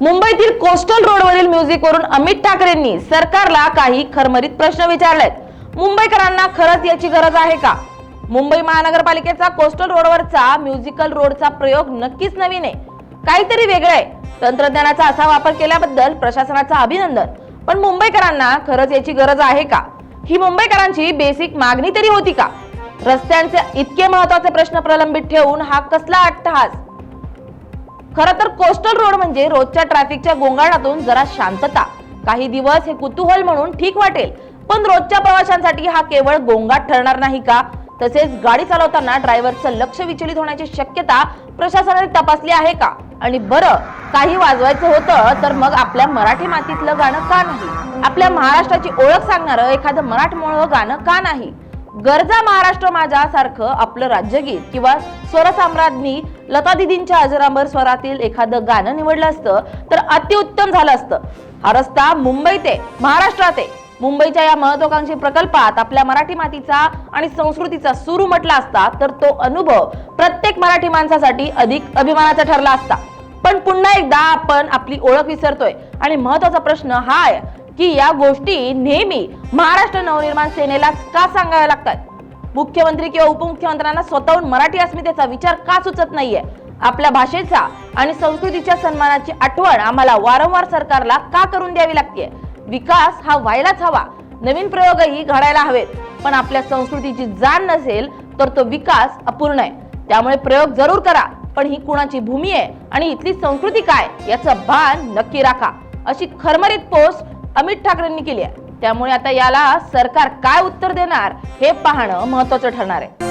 मुंबईतील कोस्टल रोडवरील म्युझिकवरून अमित ठाकरेंनी सरकारला काही खरमरीत प्रश्न विचारलेत. मुंबईकरांना खरंच याची गरज आहे का? मुंबई महानगरपालिकेचा कोस्टल रोडवरचा म्युझिकल रोडचा प्रयोग नक्कीच नवीन आहे. काहीतरी वेगळं आहे. तंत्रज्ञानाचा असा वापर केल्याबद्दल प्रशासनाचं अभिनंदन. पण मुंबईकरांना खरंच याची गरज आहे का? ही मुंबईकरांची बेसिक मागणी तरी होती का? रस्त्यांचे इतके महत्त्वाचे प्रश्न प्रलंबित ठेवून हा कसला अट्टहास? खर तर कोस्टल रोड म्हणजे रोजच्या ट्रॅफिकच्या गोंगाटातून जरा शांतता. काही दिवस हे कुतूहल म्हणून ठीक वाटेल पण रोजच्या प्रवाशांसाठी हा केवळ गोंगाट ठरणार नाही का? तसेच गाडी चालवताना ड्रायव्हरचं लक्ष विचलित होण्याची शक्यता प्रशासनाने तपासली आहे का? आणि बरं काही वाजवायचं होतं तर मग आपल्या मराठी मातीतलं गाणं का नाही? आपल्या महाराष्ट्राची ओळख सांगणारं एखादं मराठमोळं गाणं का नाही? गरजा महाराष्ट्र माझ्या सारखं आपलं राज्यगीत किंवा स्वरसाम्राज्ञी लता दिदींच्या अजरांबर स्वरातील एखादं गाणं निवडलं असतं तर अतिउत्तम झालं असतं. हा रस्ता मुंबईत आहे महाराष्ट्रात आहे मुंबईच्या या महत्वाकांक्षी प्रकल्पात आपल्या मराठी मातीचा आणि संस्कृतीचा सुरू म्हटला असता तर तो अनुभव प्रत्येक मराठी माणसासाठी अधिक अभिमानाचा ठरला असता. पण पुन्हा एकदा आपण आपली ओळख विसरतोय आणि महत्त्वाचा प्रश्न हा आहे की या गोष्टी नेहमी महाराष्ट्र नवनिर्माण सेनेला का सांगाव्या लागतात? मुख्यमंत्री किंवा उपमुख्यमंत्र्यांना स्वतःहून मराठी अस्मितेचा विचार का सुचत नाहीये? आपल्या भाषेचा आणि संस्कृतीच्या सन्मानाची आठवण आम्हाला वारंवार सरकारला का करून द्यावी लागते विकास हा व्हायलाच हवा. नवीन प्रयोगही घडायला हवेत. पण आपल्या संस्कृतीची जाण नसेल तर तो विकास अपूर्ण आहे. त्यामुळे प्रयोग जरूर करा. पण ही कुणाची भूमी आहे आणि इथली संस्कृती काय याचं भान नक्की राखा. अशी खरमरीत पोस्ट अमित ठाकरेंनी केली आहे. त्यामुळे आता याला सरकार काय उत्तर देणार हे पाहणं महत्वाचं ठरणार आहे.